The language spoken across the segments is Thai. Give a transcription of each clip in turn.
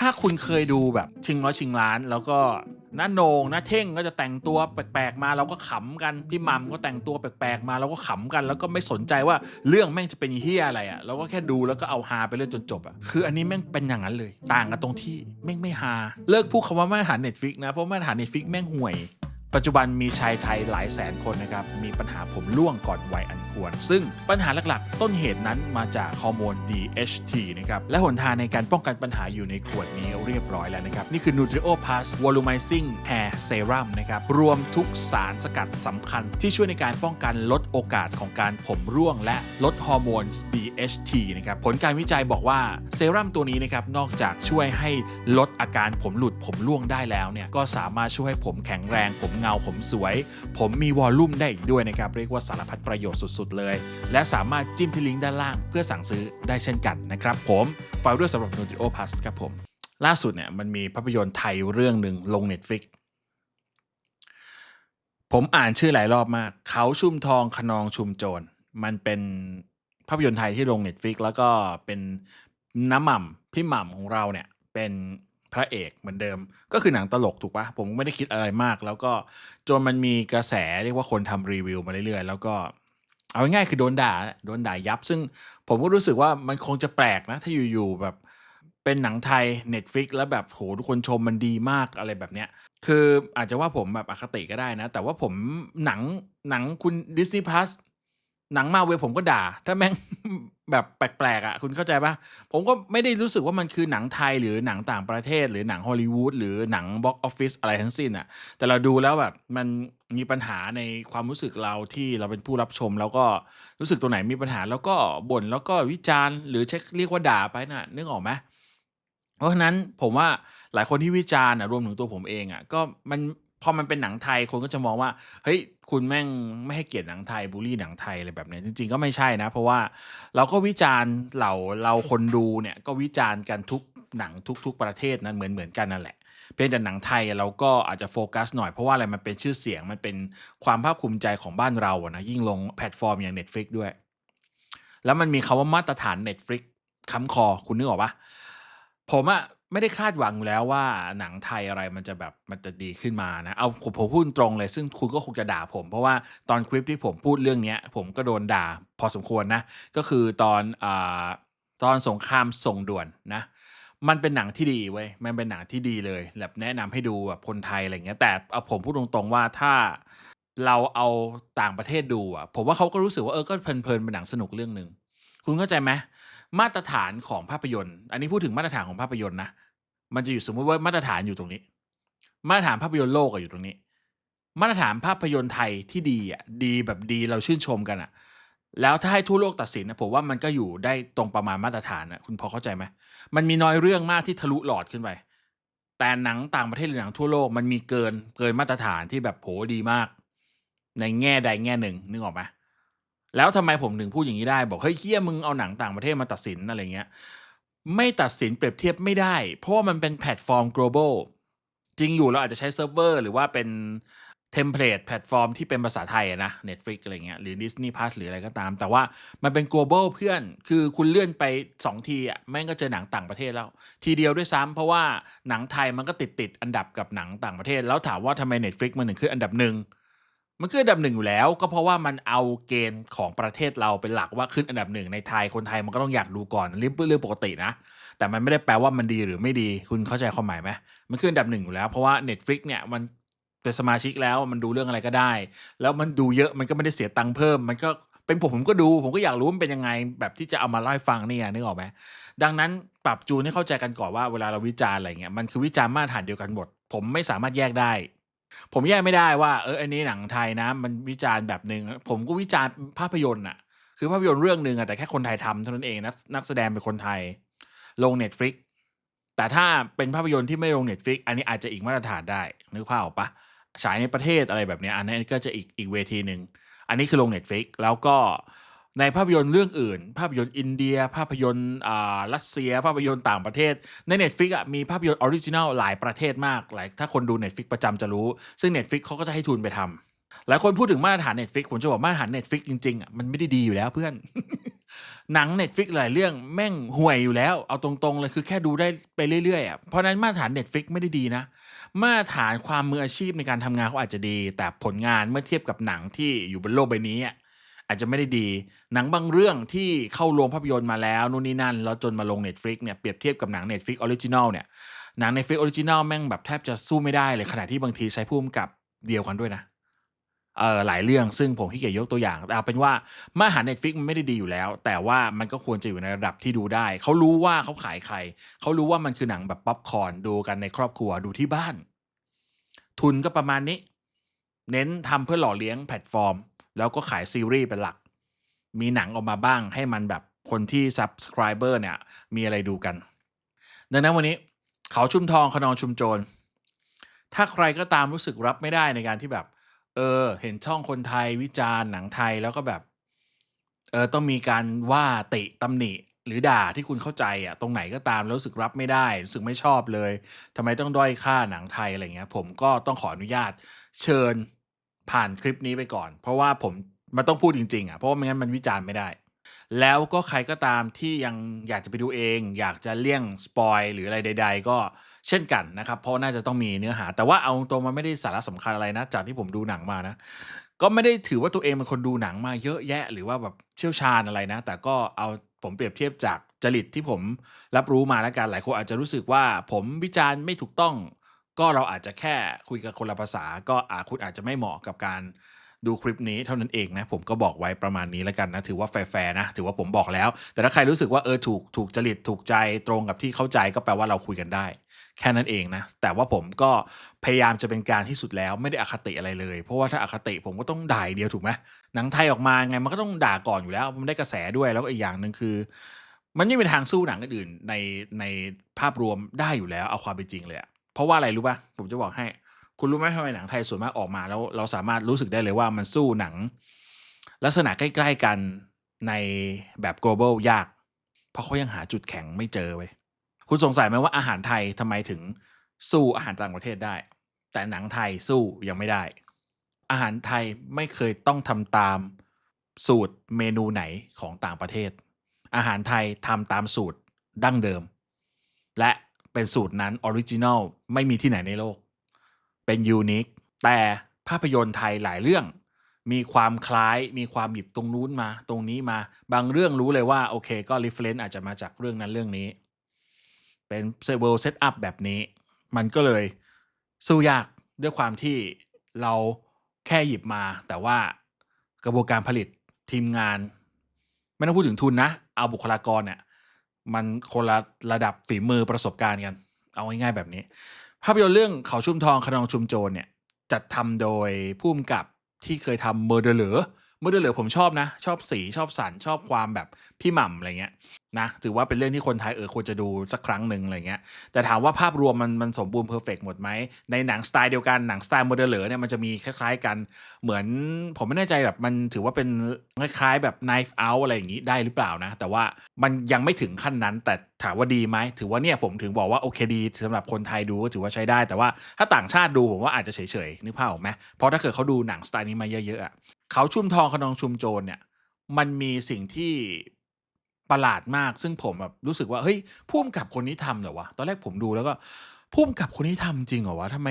ถ้าคุณเคยดูแบบชิงร้อยชิงล้าน แล้วก็น้าโหนงน้าเท่งก็จะแต่งตัวแปลกๆมาเราก็ขำกันพี่มัมก็แต่งตัวแปลกๆมาเราก็ขำกัน แล้วก็ไม่สนใจว่าเรื่องแม่งจะเป็นเฮียอะไรอะ่ะเราก็แค่ดูแล้วก็เอาฮาไปเรื่อยจนจบอะ่ะคืออันนี้แม่งเป็นอย่างนั้นเลย ต่างกันตรงที่แม่งไม่ฮาเลิกพูดคำว่ามาตรฐานเน็ตฟิกนะเพราะมาตรฐานเน็ตฟิกแม่งห่วย ปัจจุบันมีชายไทยหลายแสนคนนะครับ มีปัญหาผมร่วงก่อนวัยอันควร ซึ่งปัญหาหลักๆ ต้นเหตุนั้นมาจากฮอร์โมน DHT นะครับ และหนทางในการป้องกันปัญหาอยู่ในขวดนี้เรียบร้อยแล้วนะครับ นี่คือ Nutrio Plus Volumizing Hair Serum นะครับ รวมทุกสารสกัดสำคัญที่ช่วยในการป้องกันลดโอกาสของการผมร่วง และลดฮอร์โมน DHT นะครับ ผลการวิจัยบอกว่าเซรั่มตัวนี้นะครับ นอกจากช่วยให้ลดอาการผมหลุดผมร่วงได้แล้วเนี่ย ก็สามารถช่วยให้ผมแข็งแรงผมเงาผมสวย ผมมีวอลลุ่มได้อีกด้วยนะครับ เรียกว่าสารพัดประโยชน์สุดๆเลย และสามารถจิ้มที่ลิงก์ด้านล่างเพื่อสั่งซื้อได้เช่นกันนะครับผมฝากด้วยสำหรับ Nutrio Plus ครับผม ล่าสุดเนี่ยมันมีภาพยนตร์ไทยเรื่องหนึ่งลง Netflix ผมอ่านชื่อหลายรอบมาก เขาชุมทองขนองชุมโจร มันเป็นภาพยนตร์ไทยที่ลง Netflix แล้วก็เป็นน้ำหม่ำพี่หม่ำของเราเนี่ยเป็น พระเอกเหมือนเดิม ก็คือหนังตลกถูกปะผมไม่ได้คิดอะไรมาก แล้วก็จนมันมีกระแสเรียกว่าคนทำรีวิวมาเรื่อยๆ แล้วก็เอาง่ายๆคือโดนด่าโดนด่ายับ ซึ่งผมก็รู้สึกว่ามันคงจะแปลกนะ ถ้าอยู่ๆแบบเป็นหนังไทย Netflix แล้วแบบโหทุกคนชมมันดีมากอะไรแบบเนี้ยคืออาจจะว่าผมแบบอคติก็ได้นะ แต่ว่าผมหนังหนังคุณ Disney Plus หนังมาเวผมก็ด่า ถ้าแม่ง แบบแปลกๆอะคุณเข้าใจปะผมก็ไม่ได้รู้สึกว่ามันคือหนังไทยหรือหนังต่างประเทศ หรือหนังฮอลลีวูดหรือหนังบ็อกออฟฟิศอะไรทั้งสิ้นอะ แต่เราดูแล้วแบบมันมีปัญหาในความรู้สึกเราที่เราเป็นผู้รับชม แล้วก็รู้สึกตัวไหนมีปัญหาแล้วก็บ่นแล้วก็วิจารณ์ หรือเช็คเรียกว่าด่าไปน่ะนึกออกไหมเพราะฉะนั้นผมว่าหลายคนที่วิจารณ์อะรวมถึงตัวผมเองอะก็มัน พอมันเป็นหนังไทยคนก็จะมองว่าเฮ้ยคุณแม่งไม่ให้เกียรติหนังไทยบูลลี่หนังไทยอะไรแบบนี้จริง ๆ ก็ไม่ใช่นะ เพราะว่าเราก็วิจารณ์เราเราคนดูเนี่ยก็วิจารณ์กันทุกหนังทุก ๆ ประเทศนั้นเหมือนเหมือนกันนั่นแหละเพียงแต่หนังไทยเราก็อาจจะโฟกัสหน่อยเพราะว่าอะไรมันเป็นชื่อเสียงมันเป็นความภาคภูมิใจของบ้านเราอะนะยิ่งลงแพลตฟอร์มอย่าง Netflix ด้วย แล้วมันมีคาว่ามาตรฐาน Netflix ค้ำคอคุณนึกออกปะผมอะ ไม่ได้คาดหวังอยู่แล้วว่าหนังไทยอะไรมันจะแบบมันจะดีขึ้นมานะ เอาผมผมพูดตรงเลย ซึ่งคุณก็คงจะด่าผม เพราะว่าตอนคลิปที่ผมพูดเรื่องเนี้ย ผมก็โดนด่าพอสมควรนะ ก็คือตอนอ่าตอนสงครามส่งด่วนนะ มันเป็นหนังที่ดีเว้ย มันเป็นหนังที่ดีเลยแบบแนะนำให้ดูแบบคนไทยอะไรเงี้ย แต่เอาผมพูดตรงๆว่าถ้าเราเอาต่างประเทศดูอะ ผมว่าเขาก็รู้สึกว่าเออก็เพลินๆเป็นหนังสนุกเรื่องหนึ่งคุณเข้าใจไหม มาตรฐานของภาพยนตร์ อันนี้พูดถึงมาตรฐานของภาพยนตร์นะมันจะอยู่สมมติว่ามาตรฐานอยู่ตรงนี้ มาตรฐานภาพยนตร์โลกอะอยู่ตรงนี้ มาตรฐานภาพยนตร์ไทยที่ดีอะดีแบบดีเราชื่นชมกันอะแล้วถ้าให้ทั่วโลกตัดสินนะผมว่ามันก็อยู่ได้ตรงประมาณมาตรฐานนะคุณพอเข้าใจไหมมันมีน้อยเรื่องมากที่ทะลุหลอดขึ้นไปแต่หนังต่างประเทศหรือหนังทั่วโลกมันมีเกินเกินมาตรฐานที่แบบโหดีมาก ในแง่ใดแง่หนึ่งนึกออกไหม แล้วทำไมผมถึงพูดอย่างนี้ได้ บอกเฮ้ยเฮียมึงเอาหนังต่างประเทศมาตัดสินอะไรเงี้ยไม่ตัดสินเปรียบเทียบไม่ได้ เพราะว่ามันเป็นแพลตฟอร์ม global จริงอยู่เราอาจจะใช้เซิร์ฟเวอร์หรือว่าเป็นเทมเพลตแพลตฟอร์มที่เป็นภาษาไทยอะนะ Netflix อะไรเงี้ยหรือ Disney Plus หรืออะไรก็ตาม แต่ว่ามันเป็น global เพื่อนคือคุณเลื่อนไป 2 ทีอะแม่งก็เจอหนังต่างประเทศแล้ว ทีเดียวด้วยซ้ำเพราะว่าหนังไทยมันก็ติดติดอันดับกับหนังต่างประเทศ แล้วถามว่าทำไม Netflix มันถึงขึ้นอันดับหนึ่ง มันขึ้นอันดับหนึ่งอยู่แล้ว ก็เพราะว่ามันเอาเกณฑ์ของประเทศเราเป็นหลักว่าขึ้นอันดับหนึ่งในไทยคนไทยมันก็ต้องอยากดูก่อนเรื่องเรื่องปกตินะ แต่มันไม่ได้แปลว่ามันดีหรือไม่ดีคุณเข้าใจความหมายไหมมันขึ้นอันดับหนึ่งอยู่แล้วเพราะว่า Netflix เนี่ยมันเป็นสมาชิกแล้วมันดูเรื่องอะไรก็ได้ แล้วมันดูเยอะมันก็ไม่ได้เสียตังค์เพิ่ม มันก็เป็นผมผมก็ดู ผมก็อยากรู้มันเป็นยังไง แบบที่จะเอามาเล่าให้ฟังนี่ไงนึกออกไหมดังนั้นปรับจูนให้เข้าใจกันก่อนว่าเวลาเราวิจารณ์อะไรเงี้ยมันคือวิจารณ์มาตรฐานเดียวกันหมดผมไม่สามารถแยกได้ ผมแยกไม่ได้ว่าเอออันนี้หนังไทยนะ มันวิจารณ์แบบหนึ่งผมก็วิจารณ์ภาพยนตร์อะคือภาพยนตร์เรื่องหนึ่งอะแต่แค่คนไทยทำเท่านั้นเองนักนักแสดงเป็นคนไทย ลง Netflix แต่ถ้าเป็นภาพยนตร์ที่ไม่ลง Netflix อันนี้อาจจะอีกมาตรฐานได้นึกภาพออกปะฉายในประเทศอะไรแบบนี้อันนี้ก็จะอีกอีกเวทีหนึ่งอันนี้คือลง Netflix แล้วก็ ในภาพยนตร์เรื่องอื่น ภาพยนตร์อินเดีย ภาพยนตร์รัสเซีย ภาพยนตร์ต่างประเทศ ใน Netflix อะมีภาพยนตร์ออริจินัลหลายประเทศมากหลายถ้าคนดู Netflix ประจำจะรู้ ซึ่ง Netflix เขาก็จะให้ทุนไปทหลายคนพูดถึงมาตรฐาน Netflix ผมจะบอกมาตรฐาน Netflix จริงๆอะมันไม่ได้ดีอยู่แล้วเพื่อน หนัง Netflix หลายเรื่องแม่งห่วยอยู่แล้ว เอาตรงๆเลยคือแค่ดูได้ไปเรื่อยๆอะเพราะนั้นมาตรฐาน Netflix ไม่ได้ดีนะ มาตรฐานความมืออาชีพในการทำงานเขาอาจจะดี แต่ผลงานเมื่อเทียบกับหนังที่อยู่บนโลกใบนี้อะ อาจจะไม่ได้ดี หนังบางเรื่องที่เข้าโรงภาพยนตร์มาแล้วนู่นนี่นั่น แล้วจนมาลง Netflix เนี่ยเปรียบเทียบกับหนัง Netflix ออริจินัลเนี่ยหนัง Netflix ออริจินัลแม่งแบบแทบจะสู้ไม่ได้เลยขณะที่บางทีใช้ผู้กำกับเดียวกันด้วยนะเออหลายเรื่องซึ่งผมขี้เกียจยกตัวอย่างแต่เอาเป็นว่ามาตรฐาน Netflix มันไม่ได้ดีอยู่แล้ว แต่ว่ามันก็ควรจะอยู่ในระดับที่ดูได้ เขารู้ว่าเขาขายใคร เขารู้ว่ามันคือหนังแบบพ็อปคอร์นดูกันในครอบครัวดูที่บ้าน ทุนก็ประมาณนี้ เน้นทำเพื่อหล่อเลี้ยงแพลตฟอร์ม แล้วก็ขายซีรีส์เป็นหลัก มีหนังออกมาบ้างให้มันแบบคนที่ Subscriber เนี่ย มีอะไรดูกัน ดังนั้นวันนี้เขาชุมทองคะนองชุมโจร ถ้าใครก็ตามรู้สึกรับไม่ได้ในการที่แบบ เออ เห็นช่องคนไทยวิจารณ์หนังไทยแล้วก็แบบ เออ ต้องมีการว่าติตำหนิหรือด่าที่คุณเข้าใจอะตรงไหนก็ตามแล้วรู้สึกรับไม่ได้รู้สึกไม่ชอบเลยทำไมต้องด้อยค่าหนังไทยอะไรเงี้ย ผมก็ต้องขออนุญาตเชิญ ผ่านคลิปนี้ไปก่อน เพราะว่าผมมันต้องพูดจริง ๆ อะ เพราะว่าไม่งั้นมันวิจารณ์ไม่ได้ แล้วก็ใครก็ตามที่ยังอยากจะไปดูเอง อยากจะเลี่ยงสปอยหรืออะไรใด ๆ ก็เช่นกันนะครับ เพราะน่าจะต้องมีเนื้อหา แต่ว่าเอาตรงมันไม่ได้สาระสำคัญอะไรนะ จากที่ผมดูหนังมานะ ก็ไม่ได้ถือว่าตัวเองเป็นคนดูหนังมาเยอะแยะ หรือว่าแบบเชี่ยวชาญอะไรนะ แต่ก็เอาผมเปรียบเทียบจากจริตที่ผมรับรู้มาแล้วกันหลายคนอาจจะรู้สึกว่าผมวิจารณ์ไม่ถูกต้อง ก็เราอาจจะแค่คุยกันคนละภาษา ก็อาคุณอาจจะไม่เหมาะกับการดูคลิปนี้เท่านั้นเองนะ ผมก็บอกไว้ประมาณนี้แล้วกันนะ ถือว่าแฟร์ๆนะ ถือว่าผมบอกแล้ว แต่ถ้าใครรู้สึกว่าเออถูกถูกจริตถูกใจตรงกับที่เข้าใจก็แปลว่าเราคุยกันได้ แค่นั้นเองนะ แต่ว่าผมก็พยายามจะเป็นกางที่สุดแล้วไม่ได้อคติอะไรเลย เพราะว่าถ้าอคติผมก็ต้องด่ายเดียวถูกไหมหนังไทยออกมาไงมันก็ต้องด่าก่อนอยู่แล้ว มันได้กระแสด้วยแล้วก็อีกอย่างหนึ่งคือ มันไม่มีทางสู้หนังอื่นในในภาพรวมได้อยู่แล้วเอาความเป็นจริงเลยอะ ราะว่าอะไรรู้ปล่า?ผมจะบอกให้ คุณรู้ไหมทำไมหนังไทยส่วนมากออกมาแล้ว เราสามารถรู้สึกได้เลยว่ามันสู้หนัง ลักษณะใกล้ ๆกันในแบบ global ยาก เพราะเขายังหาจุดแข็งไม่เจอเว้ยคุณสงสัยไหมว่าอาหารไทยทำไมถึงสู้อาหารต่างประเทศได้ แต่หนังไทยสู้ยังไม่ได้ อาหารไทยไม่เคยต้องทำตามสูตรเมนูไหนของต่างประเทศ อาหารไทยทำตามสูตรดั้งเดิม และ เป็นสูตรนั้นออริจินัลไม่มีที่ไหนในโลก เป็น unique แต่ภาพยนตร์ไทยหลายเรื่อง มีความคล้ายมีความหยิบตรงนู้นมา ตรงนี้มาบางเรื่องรู้เลยว่าโอเค ก็ reference อาจจะมาจากเรื่องนั้นเรื่องนี้ เป็นเซ world set up แบบนี้ มันก็เลยสู้ยากด้วยความที่เราแค่หยิบมา แต่ว่ากระบวนการผลิตทีมงาน ไม่ต้องพูดถึงทุนนะ เอาบุคลากรเนี่ย มันคนละระดับฝีมือประสบการณ์กัน เอาง่ายๆแบบนี้ ภาพยนตร์เรื่องเขาชุมทองขนองชุมโจรเนี่ยจัดทำโดยผู้กำกับที่เคยทำเมอร์เดอร์ Murderer Murderer ผมชอบนะ ชอบสีชอบสรรชอบความแบบพี่หม่ำอะไรเงี้ยนะถือว่าเป็นเรื่องที่คนไทยเออควรจะดูสักครั้งหนึ่งอะไรเงี้ยแต่ถามว่าภาพรวมมันมันสมบูรณ์เพอร์เฟกต์หมดไหมในหนังสไตล์เดียวกันหนังสไตล์ Murderer เนี่ยมันจะมีคล้ายๆกันเหมือนผมไม่แน่ใจแบบมันถือว่าเป็นคล้ายๆแบบ Knives Out อะไรอย่างงี้ได้หรือเปล่านะ แต่ว่ามันยังไม่ถึงขั้นนั้นแต่ ถามว่าดีไหมถือว่าเนี่ยผมถึงบอกว่าโอเคดีสำหรับคนไทยดูก็ถือว่าใช้ได้ แต่ว่าถ้าต่างชาติดูผมว่าอาจจะเฉยๆนึกภาพออกไหมเพราะถ้าเกิดเขาดูหนังสไตล์นี้มาเยอะๆอะเขาชุมทองคะนองชุมโจรเนี่ยมันมีสิ่งที่ประหลาดมากซึ่งผมแบบรู้สึกว่าเฮ้ยผู้กำกับคนนี้ทำเหรอวะ?ตอนแรกผมดูแล้วก็ผู้กำกับคนนี้ทำจริงเหรอวะ?ทำไม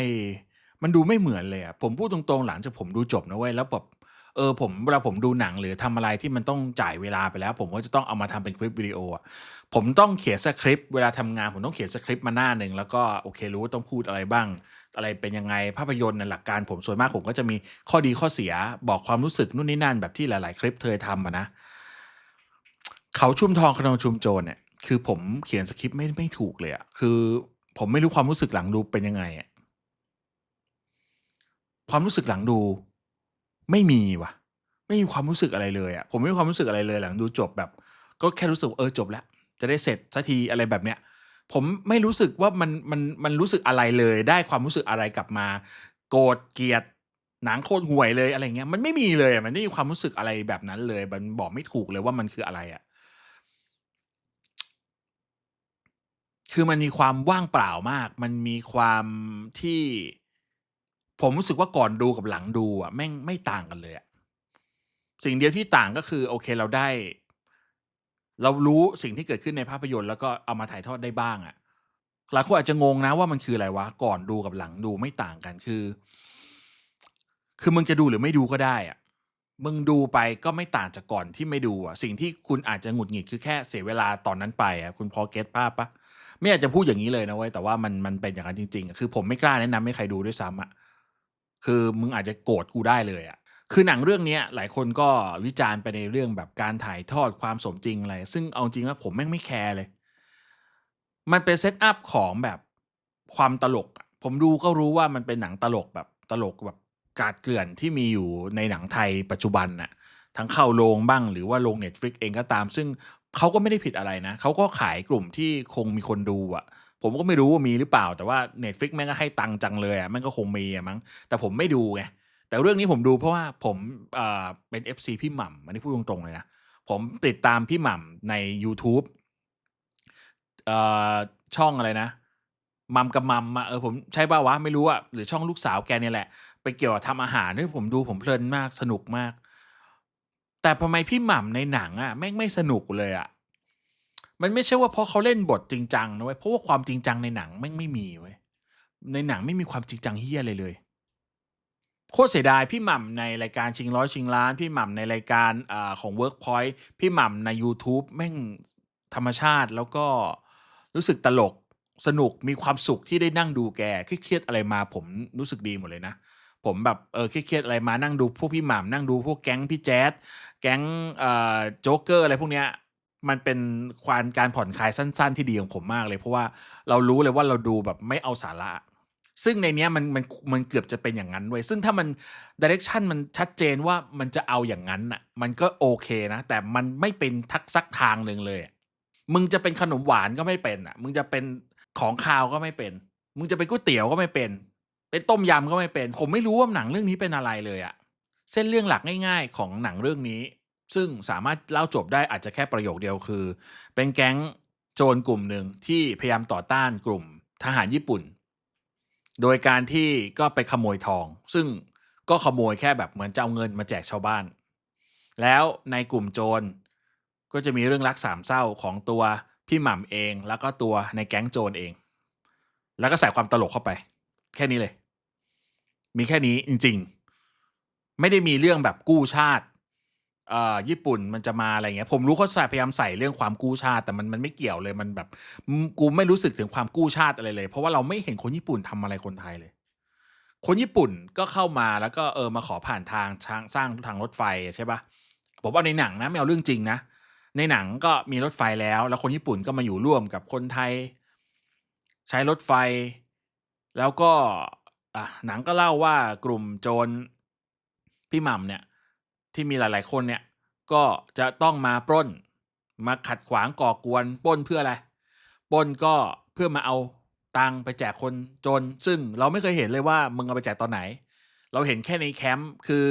มันดูไม่เหมือนเลยอะผมพูดตรงๆหลังจากผมดูจบนะเว้ยแล้วแบบ ออผมเวลาผมดูหนังหรือทำอะไรที่มันต้องจ่ายเวลาไปแล้ว ผมก็จะต้องเอามาทำเป็นคลิปวิดีโออะผมต้องเขียนสคริปต์เวลาทำงานผมต้องเขียนสคริปต์มาหน้าหนึ่งแล้วก็โอเครู้ว่าต้องพูดอะไรบ้าง อะไรเป็นยังไงภาพยนตร์ในหลักการผมส่วนมากผมก็จะมีข้อดีข้อเสียบอกความรู้สึกนู่นนี่นั่นแบบที่หลาย ๆ คลิปเคยทำอะนะเขาชุมทองคะนองชุมโจรเนี่ยคือผมเขียนสคริปต์ไม่ไม่ถูกเลยอะคือ ผมไม่รู้ความรู้สึกหลังดูเป็นยังไงอะความรู้สึกหลังดู ไม่มีว่ะ ไม่มีความรู้สึกอะไรเลยอะผมไม่มีความรู้สึกอะไรเลยหลังดูจบแบบ ก็แค่รู้สึกเออจบแล้ว จะได้เสร็จสักทีอะไรแบบเนี้ยผมไม่รู้สึกว่ามันมันมันรู้สึกอะไรเลย ได้ความรู้สึกอะไรกลับมา โกรธเกลียดหนังโคตรห่วยเลยอะไรเงี้ยมันไม่มีเลยมันไม่มีความรู้สึกอะไรแบบนั้นเลย มันบอกไม่ถูกเลยว่ามันคืออะไรอะคือมันมีความว่างเปล่ามาก มันมีความที่ ผมรู้สึกว่าก่อนดูกับหลังดูอะแม่งไม่ต่างกันเลยอะสิ่งเดียวที่ต่างก็คือโอเคเราได้ เรารู้สิ่งที่เกิดขึ้นในภาพยนตร์แล้วก็เอามาถ่ายทอดได้บ้างอะหลายคนอาจจะงงนะว่ามันคืออะไรวะก่อนดูกับหลังดูไม่ต่างกันคือ คือมึงจะดูหรือไม่ดูก็ได้อะมึงดูไปก็ไม่ต่างจากก่อนที่ไม่ดูอะสิ่งที่คุณอาจจะหงุดหงิดคือแค่เสียเวลาตอนนั้นไปอะคุณพอเก็ตภาพปะไม่อยากจะพูดอย่างนี้เลยนะเว้ยแต่ว่ามันมันเป็นอย่างนั้นจริงๆ คือผมไม่กล้าแนะนำให้ใครดูด้วยซ้ำอะ คือมึงอาจจะโกรธกูได้เลยอะคือหนังเรื่องนี้หลายคนก็วิจารณ์ไปในเรื่องแบบการถ่ายทอดความสมจริงอะไร ซึ่งเอาจริงว่าผมแม่งไม่แคร์เลย มันเป็นเซตอัพของแบบความตลกอะผมดูก็รู้ว่ามันเป็นหนังตลกแบบตลกแบบกาดเกลื่อนที่มีอยู่ในหนังไทยปัจจุบันน่ะ ทั้งเข้าโรงบ้างหรือว่าโรง Netflix เองก็ตาม ซึ่งเขาก็ไม่ได้ผิดอะไรนะ เขาก็ขายกลุ่มที่คงมีคนดูอะ ผมก็ไม่รู้ว่ามีหรือเปล่า แต่ว่า Netflix แม่งก็ให้ตังจังเลยอะแม่งก็คงมีอะมั้งแต่ผมไม่ดูไงแต่เรื่องนี้ผมดูเพราะว่าผมเอ่อเป็น FC พี่หม่ำอันนี้พูดตรงๆเลยนะผมติดตามพี่หม่ำในยูทูบเอ่อช่องอะไรนะมัมกับมัมเออผมใช่ป่าวะไม่รู้อะหรือช่องลูกสาวแกเนี่ยแหละ ไปเกี่ยวกับทำอาหารเฮ้ยผมดูผมเพลินมากสนุกมาก แต่ทำไมพี่หม่ำในหนังอะแม่งไม่สนุกเลยอะ มันไม่ใช่ว่าเพราะเขาเล่นบทจริงจังนะเว้ยเพราะว่าความจริงจังในหนังแม่งไม่มีเว้ยในหนังไม่มีความจริงจังเหี้ยอะไรเลย โคตรเสียดายพี่หม่ำในรายการชิงร้อยชิงล้าน พี่หม่ำในรายการอของ Workpoint พี่หม่ำในยูทูบแม่งธรรมชาติแล้วก็รู้สึกตลกสนุกมีความสุขที่ได้นั่งดูแกเครียดอะไรมาผมรู้สึกดีหมดเลยนะผมแบบเออเครียดอะไรมานั่งดูพวกพี่หม่ำนั่งดูพวกแก๊งพี่แจ๊ดแก๊งโจ๊กเกอร์อะไรพวกเนี้ย มันเป็นควานการผ่อนคลายสั้น ๆ ที่ดีของผมมากเลย เพราะว่าเรารู้เลยว่าเราดูแบบไม่เอาสาระ ซึ่งในเนี้ยมันมันมันเกือบจะเป็นอย่างนั้นเว้ยซึ่งถ้ามันดิเรกชันมันชัดเจนว่ามันจะเอาอย่างงั้นน่ะ มันก็โอเคนะ แต่มันไม่เป็นทักสักทางหนึ่งเลย มึงจะเป็นขนมหวานก็ไม่เป็นอะมึงจะเป็นของคาวก็ไม่เป็น มึงจะเป็นก๋วยเตี๋ยวก็ไม่เป็น เป็นต้มยำก็ไม่เป็น ผมไม่รู้ว่าหนังเรื่องนี้เป็นอะไรเลยอะ เส้นเรื่องหลักง่าย ๆ ของหนังเรื่องนี้ ซึ่งสามารถเล่าจบได้อาจจะแค่ประโยคเดียวคือ เป็นแก๊งโจรกลุ่มหนึ่งที่พยายามต่อต้านกลุ่มทหารญี่ปุ่น โดยการที่ก็ไปขโมยทอง ซึ่งก็ขโมยแค่แบบเหมือนจะเอาเงินมาแจกชาวบ้าน แล้วในกลุ่มโจรก็จะมีเรื่องรักสามเศร้าของตัวพี่หม่ำเอง แล้วก็ตัวในแก๊งโจรเอง แล้วก็ใส่ความตลกเข้าไป แค่นี้เลย มีแค่นี้จริง ๆ ไม่ได้มีเรื่องแบบกู้ชาติ เอ่อญี่ปุ่นมันจะมาอะไรเงี้ยผมรู้เขาใส่พยายามใส่เรื่องความกู้ชาติ แต่มันมันไม่เกี่ยวเลยมันแบบอืมกูไม่รู้สึกถึงความกู้ชาติอะไรเลย เพราะว่าเราไม่เห็นคนญี่ปุ่นทำอะไรคนไทยเลย คนญี่ปุ่นก็เข้ามาแล้วก็เออมาขอผ่านทางช้างสร้างทางรถไฟใช่ปล่าผมเอาในหนังนะไม่เอาเรื่องจริงนะ ในหนังก็มีรถไฟแล้ว แล้วคนญี่ปุ่นก็มาอยู่ร่วมกับคนไทย ใช้รถไฟ แล้วก็อ่าหนังก็เล่าว่ากลุ่มโจรพี่หม่ำเนี่ย ที่มีหลาย ๆ คนเนี่ย ก็จะต้องมาปล้น มาขัดขวางก่อกวนปล้นเพื่ออะไรปล้นก็เพื่อมาเอาตังค์ไปแจกคนจน ซึ่งเราไม่เคยเห็นเลยว่ามึงเอาไปแจกตอนไหน เราเห็นแค่ในแคมป์คือ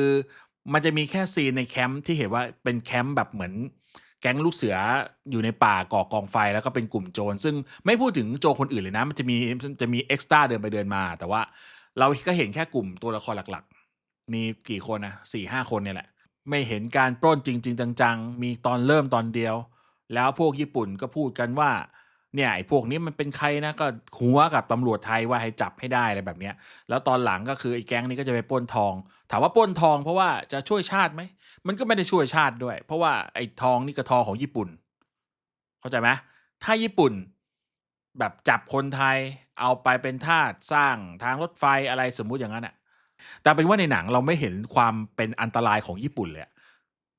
มันจะมีแค่ซีนในแคมป์ที่เห็นว่าเป็นแคมป์แบบเหมือนแก๊งลูกเสืออยู่ในป่าก่อกองไฟแล้วก็เป็นกลุ่มโจรซึ่งไม่พูดถึงโจรคนอื่นเลยนะ มันจะมีจะมีเอ็กซ์ตร้าเดินไปเดินมา แต่ว่าเราก็เห็นแค่กลุ่มตัวละครหลักๆ มีกี่คนนะ4-5คนเนี่ยแหละ ไม่เห็นการปล้นจริง ๆ จังๆ มีตอนเริ่มตอนเดียว แล้วพวกญี่ปุ่นก็พูดกันว่าเนี่ยไอ้พวกนี้มันเป็นใครนะก็หัวกับตำรวจไทยว่าให้จับให้ได้อะไรแบบเนี้ยแล้วตอนหลังก็คือไอ้แก๊งนี้ก็จะไปปล้นทอง ถามว่าปล้นทองเพราะว่าจะช่วยชาติไหมมันก็ไม่ได้ช่วยชาติด้วย เพราะว่าไอ้ทองนี่ก็ทองของญี่ปุ่น เข้าใจไหมถ้าญี่ปุ่นแบบจับคนไทยเอาไปเป็นทาสสร้างทางรถไฟอะไรสมมุติอย่างงั้นน่ะ แต่เป็นว่าในหนังเราไม่เห็นความเป็นอันตรายของญี่ปุ่นเลย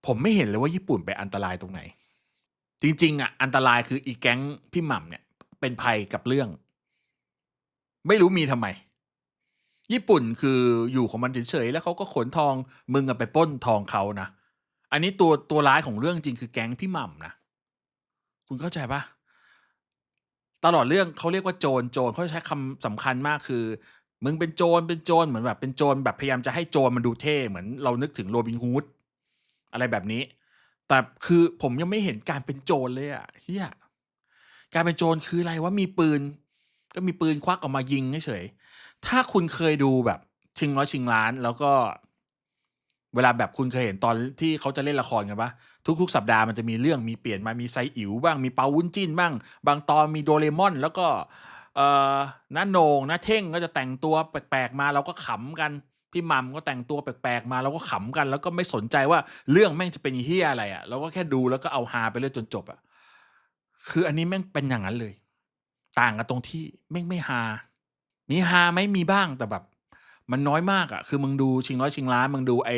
ผมไม่เห็นเลยว่าญี่ปุ่นไปอันตรายตรงไหน จริง ๆอะอันตรายคืออีแก๊งพี่หม่ำเนี่ย เป็นภัยกับเรื่อง ไม่รู้มีทำไม ญี่ปุ่นคืออยู่ของมันเฉยๆแล้วเขาก็ขนทองมึงอะไปป้นทองเขานะอันนี้ตัวตัวร้ายของเรื่องจริงคือแก๊งพี่หม่ำนะคุณเข้าใจปล่า?ตลอดเรื่องเขาเรียกว่าโจรโจรเขาใช้คำสำคัญมากคือ มึงเป็นโจรเป็นโจรเหมือนแบบเป็นโจรแบบพยายามจะให้โจรมันดูเท่เหมือนเรานึกถึง Robin Hood อะไรแบบนี้ แต่คือผมยังไม่เห็นการเป็นโจรเลยอะเหี้ยการเป็นโจรคืออะไรวะมีปืน ก็มีปืนควักออกมายิงเฉยถ้าคุณเคยดูแบบชิงร้อยชิงล้านแล้วก็เวลาแบบคุณเคยเห็นตอนที่เขาจะเล่นละครกันปะทุกๆ สัปดาห์มันจะมีเรื่องมีเปลี่ยนมามีไซอิ๋วบ้างมีเปาวุ้นจิ้นบ้าง บางตอนมีโดเรมอน แล้วก็ เอ่อน้าโหนงน้าเท่งก็จะแต่งตัวแปลกๆมาเราก็ขำกันพี่ม่ำก็แต่งตัวแปลกๆมาเราก็ขำกัน แล้วก็ไม่สนใจว่าเรื่องแม่งจะเป็นเฮียอะไรอะเราก็แค่ดูแล้วก็เอาฮาไปเรื่อยจนจบอะคืออันนี้แม่งเป็นอย่างนั้นเลย ต่างกันตรงที่แม่งไม่ฮามีฮาไหมมีบ้างแต่แบบ มันน้อยมากอะคือมึงดูชิงร้อยชิงล้านมึงดูไอ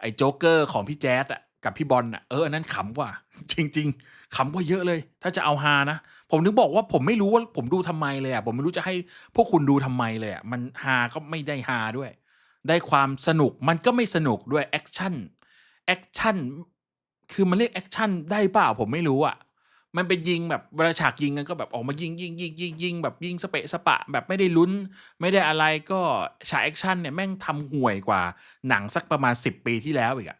ไอโจ๊กเกอร์ของพี่แจ๊ดอะ กับพี่บอลอะเออนั้นขำกว่า จริง ๆขำกว่าเยอะเลย ถ้าจะเอาฮานะ ผมถึงบอกว่าผมไม่รู้ว่าผมดูทำไมเลยอะผมไม่รู้จะให้พวกคุณดูทำไมเลยอะมันฮาก็ไม่ได้ฮาด้วย ได้ความสนุกมันก็ไม่สนุกด้วยแอคชั่นแอคชั่นคือมันเรียกแอคชั่นได้เปล่าผมไม่รู้อะมันเป็นยิงแบบเวลาฉากยิงกันก็แบบออกมายิงยิงยิงยิงยิงแบบยิงสเปะสปะ แบบไม่ได้ลุ้น ไม่ได้อะไรก็ฉากแอคชั่นเนี่ยแม่งทำห่วยกว่าหนังสักประมาณ 10 ปีที่แล้วอีกอะ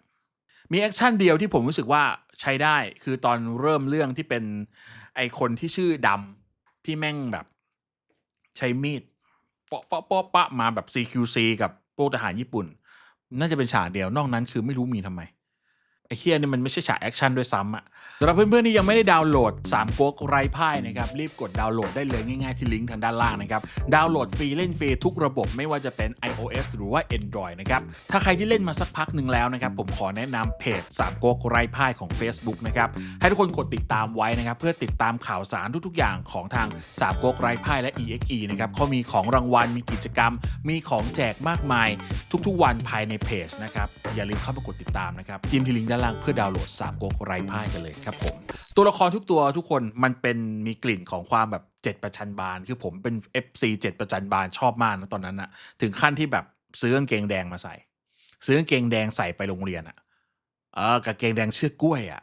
มีแอคชั่นเดียวที่ผมรู้สึกว่าใช้ได้ คือตอนเริ่มเรื่องที่เป็นไอคนที่ชื่อดำที่แม่งแบบ ใช้มีดเปาะเปาะเปาะปะมาแบบ CQC กับพวกทหารญี่ปุ่น น่าจะเป็นฉากเดียวนอกนั้นคือไม่รู้มีทำไม ไอ้เคียนี่มันไม่ใช่ฉากแอคชั่นด้วยซ้ำอะสำหรับเพื่อนๆที่ยังไม่ได้ดาวน์โหลด3ก๊กไร้พ่ายนะครับรีบกดดาวน์โหลดได้เลยง่ายๆที่ลิงก์ทางด้านล่างนะครับดาวน์โหลดฟรีเล่นฟรีทุกระบบไม่ว่าจะเป็น iOS หรือว่า Android นะครับถ้าใครที่เล่นมาสักพักหนึ่งแล้วนะครับผมขอแนะนำเพจ3ก๊กไร้พ่ายของ Facebook นะครับให้ทุกคนกดติดตามไว้นะครับเพื่อติดตามข่าวสารทุกๆอย่างของทาง3ก๊กไร้พ่ายและ EXE นะครับเขามีของรางวัลมีกิจกรรม มีของแจกมากมาย ทุกๆ วันภายในเพจนะครับอย่าลืมเข้ามากดติดตามนะครับจิ้มที่ลิงก์ด้านล่างเพื่อดาวน์โหลด3ก๊กไร้พ่ายกันเลยครับผมตัวละครทุกตัวทุกคนมันเป็นมีกลิ่นของความแบบเจ็ดประชันบาน คือผมเป็น FC เจ็ดประชันบานชอบมากนะตอนนั้นอะถึงขั้นที่แบบซื้อกางเกงแดงมาใส่ ซื้อกางเกงแดงใส่ไปโรงเรียนอะเออกางเกงแดงเชือกกล้วยอะ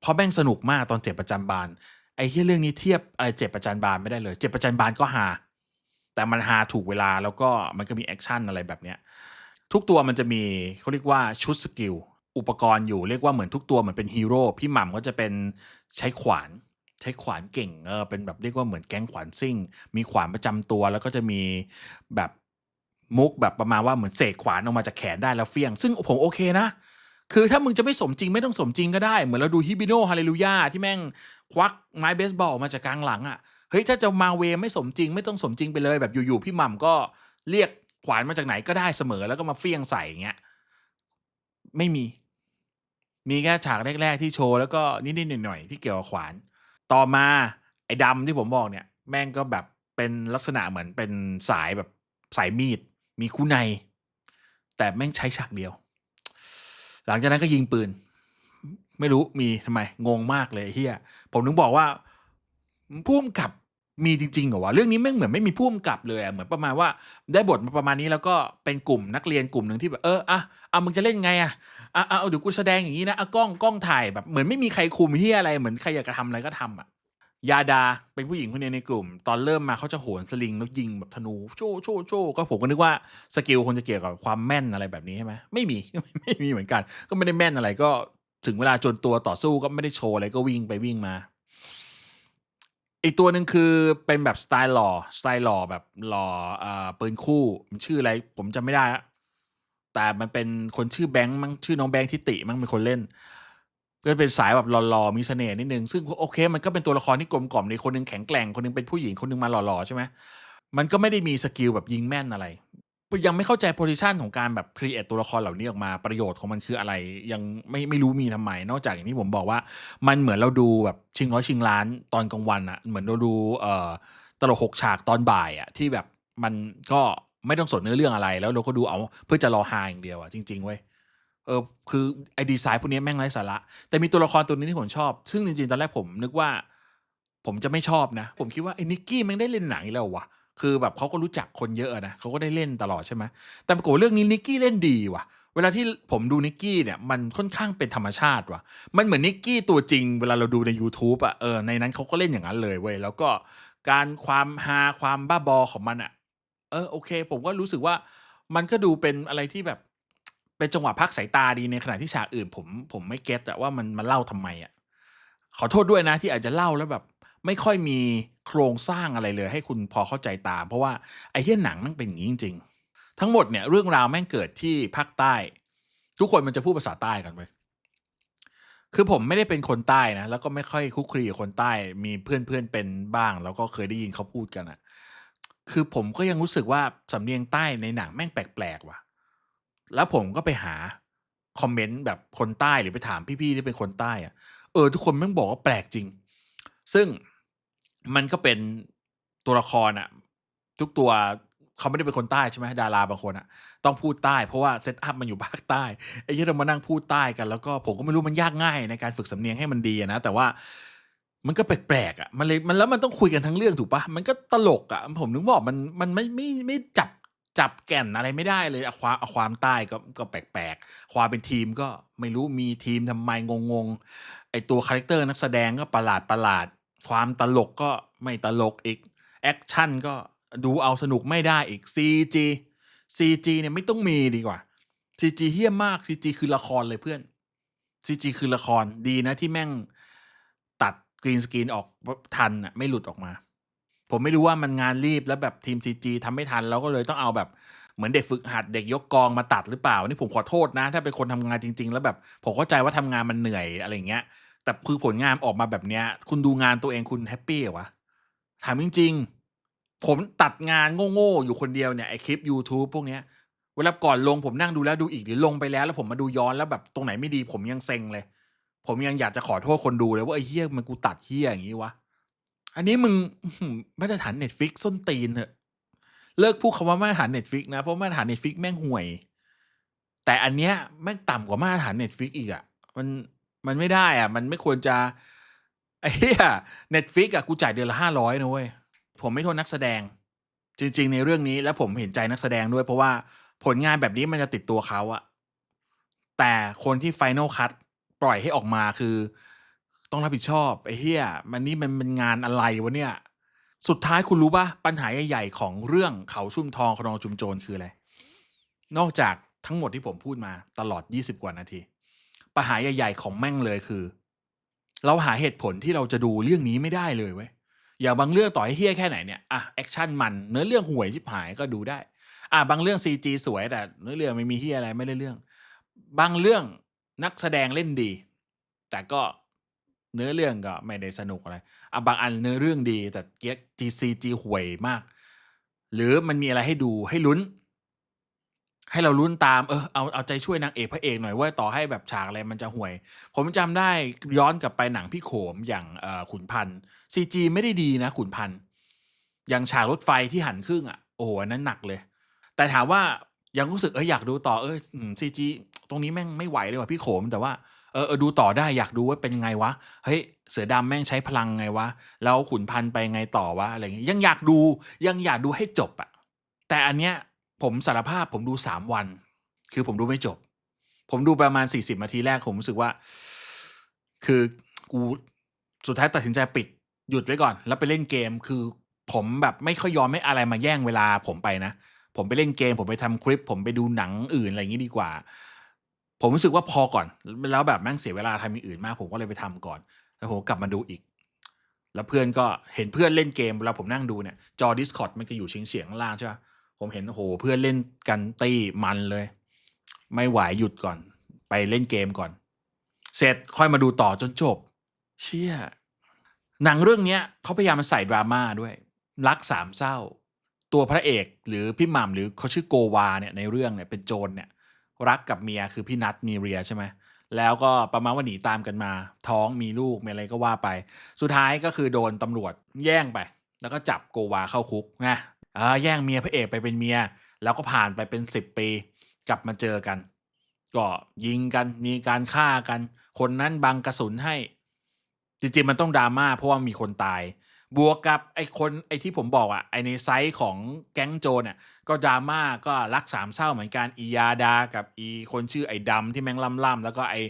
เพราะแม่งสนุกมากตอนเจ็ดประจันบานไอ้ที่เรื่องนี้เทียบอะไรเจ็ดประจันบานไม่ได้เลยเจ็ดประจันบานก็ฮาแต่มันฮาถูกเวลาแล้วก็มันก็มีแอคชั่นอะไรแบบเนี้ยทุกตัวมันจะมีเขาเรียกว่าชุดสกิล อุปกรณ์อยู่เรียกว่าเหมือนทุกตัวเหมือนเป็นฮีโร่พี่หม่ำก็จะเป็นใช้ขวานใช้ขวานเก่งเออเป็นแบบเรียกว่าเหมือนแก๊งขวานซิ่ง มีขวานประจำตัว แล้วก็จะมีแบบมุกแบบประมาณว่าเหมือนเสกขวานออกมาจากแขนได้แล้วเฟี้ยง ซึ่งผมโอเคนะ คือถ้ามึงจะไม่สมจริงไม่ต้องสมจริงก็ได้ เหมือนเราดูฮิบิโนฮาเลลูยาที่แม่งควักไม้เบสบอลมาจากกลางหลังอะ่ะเฮ้ยถ้าจะมาเวไม่สมจริงไม่ต้องสมจริงไปเลยแบบอยู่ๆพี่หม่ำก็เรียกขวานมาจากไหนก็ได้เสมอแล้วก็มาเฟี้ยงใส่อย่างเงี้ยไม่มี มีแค่ฉากแรก ๆ ที่โชว์แล้วก็นิดๆหน่อยๆที่เกี่ยวกับขวาน ต่อมาไอ้ดำที่ผมบอกเนี่ย แม่งก็แบบเป็นลักษณะเหมือนเป็นสายแบบสายมีด มีคู่ใน แต่แม่งใช้ฉากเดียว หลังจากนั้นก็ยิงปืน ไม่รู้มีทำไม งงมากเลยเฮียผมถึงบอกว่าพุ่มกับ มีจริงๆเหรอวะเรื่องนี้แม่งเหมือนไม่มีพุ่มกับเลยอะเหมือนประมาณว่าได้บทมาประมาณนี้แล้วก็เป็นกลุ่มนักเรียนกลุ่มหนึ่งที่แบบเอออะอะมึงจะเล่นไงอะอะอะเอาเดี๋ยวกูแสดงอย่างนี้นะอะกล้องกล้องถ่ายแบบเหมือนไม่มีใครคุมเฮียอะไรเหมือนใครอยากจะทำอะไรก็ทำอะยาดาเป็นผู้หญิงคนหนึงในกลุ่ม ตอนเริ่มมาเขาจะโหนสลิงแล้วยิงแบบธนูโชว์โชว์โชว์ก็ผมก็นึกว่าสกิลคงจะเกี่ยวกับความแม่นอะไรแบบนี้ใช่ไหมไม่มีไม่มีเหมือนกัน ก็ไม่ได้แม่นอะไรก็ถึงเวลาจนตัวต่อสู้ก็ไม่ได้โชว์อะไรก็วิ่งไปวิ่งมา อีกตัวหนึ่งคือเป็นแบบสไตล์หล่อสไตล์หล่อแบบหล่อเอ่อปืนคู่มันชื่ออะไร ผมจำไม่ได้ละแต่มันเป็นคนชื่อแบงค์มั้งชื่อน้องแบงค์ทิติมั้งเป็นคนเล่นก็เป็นสายแบบหล่อๆมีเสน่ห์นิดนึงซึ่งโอเค มันก็เป็นตัวละครที่กลมกล่อมในคนหนึงแข็งแกร่งคนหนึงเป็นผู้หญิงคนหนึงมาหล่อๆใช่ไหมมันก็ไม่ได้มีสกิลแบบยิงแม่นอะไร ยังไม่เข้าใจโพซิชันของการแบบครีเอทตัวละครเหล่านี้ออกมาประโยชน์ของมันคืออะไร ยังไม่ไม่รู้มีทำไม นอกจากอย่างที่ผมบอกว่า มันเหมือนเราดูแบบชิงร้อยชิงล้านตอนกลางวันอะเหมือนเราดูเอ่อตลกหกฉากตอนบ่ายอะที่แบบมันก็ไม่ต้องสนเนื้อเรื่องอะไร แล้วเราก็ดูเอาเพื่อจะรอฮาอย่างเดียวอะจริง ๆเว้ยเออคือไอ้ดีไซน์พวกนี้แม่งไร้สาระ แต่มีตัวละครตัวนี้ที่ผมชอบ ซึ่งจริงๆ ตอนแรกผมนึกว่า ผมจะไม่ชอบนะ ผมคิดว่าไอ้นิกกี้แม่งได้เล่นหนังอีกแล้ววะ คือแบบเขาก็รู้จักคนเยอะนะเขาก็ได้เล่นตลอดใช่ไหมแต่ปรากฏเรื่องนี้นิกกี้เล่นดีว่ะ เวลาที่ผมดูนิกกี้เนี่ยมันค่อนข้างเป็นธรรมชาติว่ะ มันเหมือนนิกกี้ตัวจริง เวลาเราดูใน YouTube อะเออในนั้นเขาก็เล่นอย่างนั้นเลยเว้ยแล้วก็การความฮาความบ้าบอของมันอะ เออโอเค ผมก็รู้สึกว่ามันก็ดูเป็นอะไรที่แบบเป็นจังหวะพักสายตาดีในขณะที่ฉากอื่น ผมผมไม่เก็ตอะว่ามันมันเล่าทำไมอะขอโทษด้วยนะที่อาจจะเล่าแล้วแบบ ไม่ค่อยมี รงสร้างอะไรเลย ให้คุณพอเข้าใจตาม เพราะว่าไอ้เหี้ยหนังมันเป็นอย่างนี้จริงทั้งหมดเนี่ยเรื่องราวแม่งเกิดที่ภาคใต้ ทุกคนมันจะพูดภาษาใต้กันไปคือผมไม่ได้เป็นคนใต้นะแล้วก็ไม่ค่อยคุกคลีกับคนใต้มีเพื่อนเพื่อนเป็นบ้าง แล้วก็เคยได้ยินเขาพูดกันอะคือผมก็ยังรู้สึกว่าสำเนียงใต้ในหนังแม่งแปลกๆว่ะ แล้วผมก็ไปหาคอมเมนต์แบบคนใต้หรือไปถามพี่ๆที่เป็นคนใต้อะเออทุกคนแม่งบอกว่าแปลกจริง ซึ่ง มันก็เป็นตัวละครอะทุกตัวเขาไม่ได้เป็นคนใต้ใช่ไหมดาราบางคนอะต้องพูดใต้เพราะว่าเซตอัพมันอยู่ภาคใต้ไอ้ที่เรามานั่งพูดใต้กัน แล้วก็ผมก็ไม่รู้มันยากง่ายในการฝึกสำเนียงให้มันดีนะแต่ว่ามันก็แปลกๆอะมันเลยมันแล้วมันต้องคุยกันทั้งเรื่องถูกปะมันก็ตลกอะผมนึกบอกมันมันไม่ไม่ไม่จับจับแก่นอะไรไม่ได้เลยอความอความใต้ก็ก็แปลกๆ ความเป็นทีมก็ไม่รู้มีทีมทำไมงงๆไอตัวคาแรคเตอร์นักแสดงก็ประหลาดประหลาด ความตลกก็ไม่ตลกอีก แอคชั่นก็ดูเอาสนุกไม่ได้อีก CG CG เนี่ยไม่ต้องมีดีกว่า CG เฮี้ยมาก CG คือละครเลยเพื่อน CG คือละครดีนะที่แม่งตัดกรีนสกรีนออกทันอะไม่หลุดออกมา ผมไม่รู้ว่ามันงานรีบแล้วแบบทีม CG ทำไม่ทันแล้วก็เลยต้องเอาแบบเหมือนเด็กฝึกหัดเด็กยกกองมาตัดหรือเปล่า นี่ผมขอโทษนะ ถ้าเป็นคนทำงานจริง ๆ แล้วแบบผมเข้าใจว่าทำงานมันเหนื่อยอะไรเงี้ย แต่คือผลงานออกมาแบบเนี้ย คุณดูงานตัวเองคุณแฮปปี้เหรอวะถามจริง ๆ ผมตัดงานโง่ๆอยู่คนเดียวเนี่ยไอคลิป YouTube พวกเนี้ยเวลาก่อนลงผมนั่งดูแล้วดูอีกหรือลงไปแล้ว แล้วผมมาดูย้อนแล้วแบบตรงไหนไม่ดี ผมยังเซ็งเลย ผมยังอยากจะขอโทษคนดูเลยว่าไอ้เฮี้ยมันกูตัดเฮี้ยอย่างนี้วะอันนี้มึงมาตรฐานเน็ตฟิกส้นตีนเถอะเลิกพูดคำว่ามาตรฐานเน็ตฟิกนะเพราะมาตรฐานเน็ตฟิกแม่งห่วย แต่อันเนี้ยแม่งต่ำกว่ามาตรฐานเน็ตฟิกอีกอะ่ะมัน มันไม่ได้อะ่ะ มันไม่ควรจะไอ้เหี้ยเน็ตฟิกอะกูจ่ายเดือนละห้าร้อยนะเว้ยผมไม่โทษนักแสดง จริง ๆ ในเรื่องนี้แล้วผมเห็นใจนักแสดงด้วย เพราะว่าผลงานแบบนี้มันจะติดตัวเขาอะแต่คนที่ไฟนลคัตปล่อยให้ออกมาคือ ต้องรับผิดชอบไอ้เหี้ยมันนี่มันเป็นงานอะไรวะเนี่ย สุดท้ายคุณรู้ป่ะปัญหาใหญ่ๆของเรื่องเขาชุ่มทองครองชุมโจรคืออะไร นอกจากทั้งหมดที่ผมพูดมาตลอด 20 กว่านาที ปัญหาใหญ่ ๆ ของแม่งเลยคือ เราหาเหตุผลที่เราจะดูเรื่องนี้ไม่ได้เลยเว้ยอย่างบางเรื่องต่อให้เฮี้ยแค่ไหนเนี่ยอะแอคชั่นมันเนื้อเรื่องห่วยชิบหายก็ดูได้ อะบางเรื่อง CG สวยแต่เนื้อเรื่องไม่มีเฮี้ยอะไรไม่ได้เรื่อง บางเรื่องนักแสดงเล่นดี แต่ก็เนื้อเรื่องก็ไม่ได้สนุกอะไรอะบางอันเนื้อเรื่องดีแต่เกียร์ GCG ห่วยมาก หรือมันมีอะไรให้ดูให้ลุ้น ให้เราลุ้นตามเออเอาเอาใจช่วยนางเอกพระเอกหน่อยว่าต่อให้แบบฉากอะไรมันจะห่วย ผมจำได้ย้อนกลับไปหนังพี่โขมอย่างขุนพันธ์ซีจีไม่ได้ดีนะขุนพันธ์อย่างฉากรถไฟที่หันครึ่งอะโอ้โหนั้นหนักเลย แต่ถามว่ายังรู้สึกเอออยากดูต่อเออซีจีตรงนี้แม่งไม่ไหวเลยว่ะพี่โขมแต่ว่าเออดูต่อได้อยากดูว่าเป็นไงวะเฮ้ยเสือดำแม่งใช้พลังไงวะแล้วขุนพันธ์ไปไงต่อวะอะไรเงี้ยยังอยากดูยังอยากดูให้จบอะแต่อันเนี้ย ผมสารภาพผมดูสามวัน คือผมดูไม่จบ ผมดูประมาณสี่สิบนาทีแรกผมรู้สึกว่า คือกูสุดท้ายตัดสินใจปิดหยุดไว้ก่อน แล้วไปเล่นเกมคือผมแบบไม่ค่อยยอมไม่อะไรมาแย่งเวลาผมไปนะ ผมไปเล่นเกม ผมไปทำคลิป ผมไปดูหนังอื่นอะไรอย่างนี้ดีกว่า ผมรู้สึกว่าพอก่อน แล้วแบบแม่งเสียเวลาทำอย่างอื่นมาก ผมก็เลยไปทำก่อน แล้วผมกลับมาดูอีก แล้วเพื่อนก็เห็นเพื่อนเล่นเกมเวลาผมนั่งดูเนี่ยจอ Discord มันจะอยู่เฉียงเฉียงๆล่างใช่ปะ ผมเห็นโอ้โหเพื่อนเล่นกันตีมันเลย ไม่ไหวหยุดก่อน ไปเล่นเกมก่อน เสร็จค่อยมาดูต่อจนจบ เชี่ยหนังเรื่องนี้เขาพยายามมาใส่ดราม่าด้วย รักสามเศร้า ตัวพระเอกหรือพี่หม่ำหรือเขาชื่อโกวาเนี่ยในเรื่องเนี่ยเป็นโจรเนี่ย รักกับเมียคือพี่นัทมีเรียใช่ไหมแล้วก็ประมาณว่าหนีตามกันมา ท้องมีลูกมีอะไรก็ว่าไป สุดท้ายก็คือโดนตำรวจแย่งไป แล้วก็จับโกวาเข้าคุกนะ อ่าแย่งเมียพระเอกไปเป็นเมีย แล้วก็ผ่านไปเป็นสิบปี กลับมาเจอกัน ก็ยิงกันมีการฆ่ากัน คนนั้นบังกระสุนให้ จริงๆมันต้องดราม่าเพราะว่ามีคนตาย บวกกับไอ้คนไอ้ที่ผมบอกอะไอ้ในไซส์ของแก๊งโจรเนี่ยก็ดราม่าก็รักสามเศร้าเหมือนกันอียาดา กับอีคนชื่อไอ้ดำที่แม่งล่ำๆแล้วก็ไอ้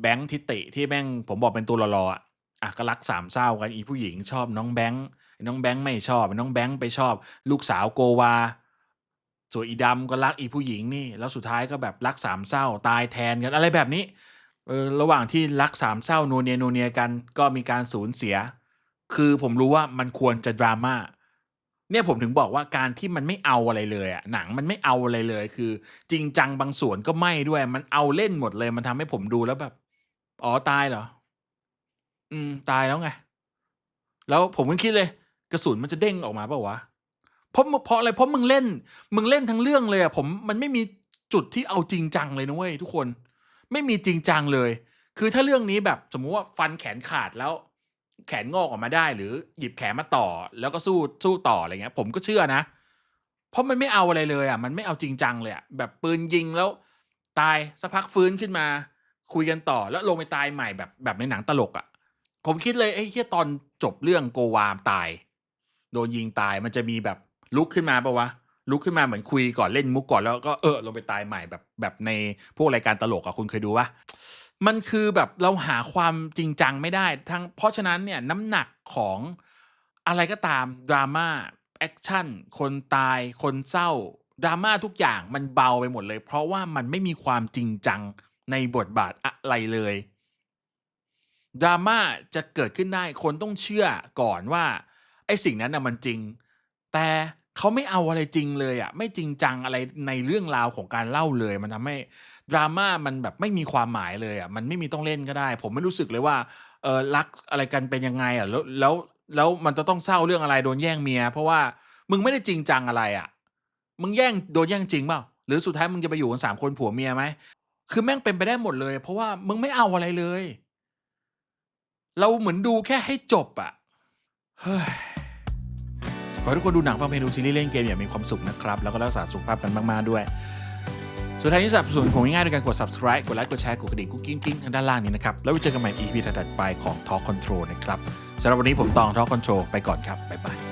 แบงค์ทิติที่แม่งผมบอกเป็นตัวรอๆอะอะก็รักสามเศร้ากันอีผู้หญิงชอบน้องแบงค์ น้องแบงค์ไม่ชอบไอ้น้องแบงค์ไปชอบ ลูกสาวโกวาส่วนอีดำก็รักอีผู้หญิงนี่ แล้วสุดท้ายก็แบบรักสามเศร้าตายแทนกันอะไรแบบนี้เออระหว่างที่รักสามเศร้านัวเนียโนเนียกันก็มีการสูญเสีย คือผมรู้ว่ามันควรจะดราม่าเนี่ยผมถึงบอกว่าการที่มันไม่เอาอะไรเลยอะหนังมันไม่เอาอะไรเลย คือ จริงจังบางส่วนก็ไม่ด้วย มันเอาเล่นหมดเลย มันทำให้ผมดูแล้วแบบอ๋อตายเหรอ?อืม ตายแล้วไง แล้วผมก็คิดเลย กระสุนมันจะเด้งออกมาเปล่าวะ?เพราะเพราะอะไรเพราะมึงเล่น มึงเล่นทั้งเรื่องเลยอะผมมันไม่มีจุดที่เอาจริงจังเลยนะเว้ยทุกคน ไม่มีจริงจังเลย คือถ้าเรื่องนี้แบบสมมุติว่าฟันแขนขาดแล้ว แขนงอกออกมาได้ หรือหยิบแขนมาต่อ แล้วก็สู้สู้ต่ออะไรเงี้ย ผมก็เชื่อนะ เพราะมันไม่เอาอะไรเลยอะมันไม่เอาจริงจังเลยอะแบบปืนยิงแล้ว ตายสักพักฟื้นขึ้นมา คุยกันต่อแล้วลงไปตายใหม่แบบแบบในหนังตลกอะผมคิดเลยไอ้เหี้ยตอนจบเรื่องโกวามตาย โดนยิงตายมันจะมีแบบลุกขึ้นมาปล่าวะ?ลุกขึ้นมาเหมือนคุยก่อนเล่นมุกก่อนแล้วก็เออลงไปตายใหม่แบบแบบในพวกรายการตลกอะคุณเคยดูปล่า?มันคือแบบเราหาความจริงจังไม่ได้ทั้งเพราะฉะนั้นเนี่ยน้ำหนักของอะไรก็ตาม drama แอกชันคนตายคนเศร้า drama ทุกอย่างมันเบาไปหมดเลย เพราะว่ามันไม่มีความจริงจังในบทบาทอะไรเลย drama จะเกิดขึ้นได้คนต้องเชื่อก่อนว่า อ้สิ่งนั้นน่ะมันจริง แต่เขาไม่เอาอะไรจริงเลยอะไม่จริงจังอะไรในเรื่องราวของการเล่าเลย มันทำให้ drama มันแบบไม่มีความหมายเลยอะมันไม่มีต้องเล่นก็ได้ ผมไม่รู้สึกเลยว่าเออรักอะไรกันเป็นยังไงอะแล้วแล้วแล้วมันจะต้องเศร้าเรื่องอะไรโดนแย่งเมีย เพราะว่ามึงไม่ได้จริงจังอะไรอะมึงแย่งโดนแย่งจริงเปล่า?หรือสุดท้ายมึงจะไปอยู่กัน3คนผัวเมียไหม?คือแม่งเป็นไปได้หมดเลย เพราะว่ามึงไม่เอาอะไรเลย เราเหมือนดูแค่ให้จบอะ ขอให้ทุกคนดูหนังฟังเพลงดูซีรีส์เล่นเกมอย่างมีความสุขนะครับ แล้วก็รักษาสุขภาพกันมากๆด้วย สุดท้ายนี้สนับสนุนผมง่ายๆด้วยการกด Subscribe กดไลค์กดแชร์กดกระดิ่งกุ๊กกิ้งๆทางด้านล่างนี้นะครับแล้วไว้เจอกันใหม่ EP ถัดไปของ Talk Control นะครับสำหรับวันนี้ผมตอง Talk Control ไปก่อนครับบ๊ายบาย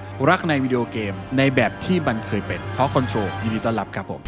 รักในวิดีโอเกมในแบบที่มันเคยเป็นท็อปคอนโทรลยินดีต้อนรับครับผม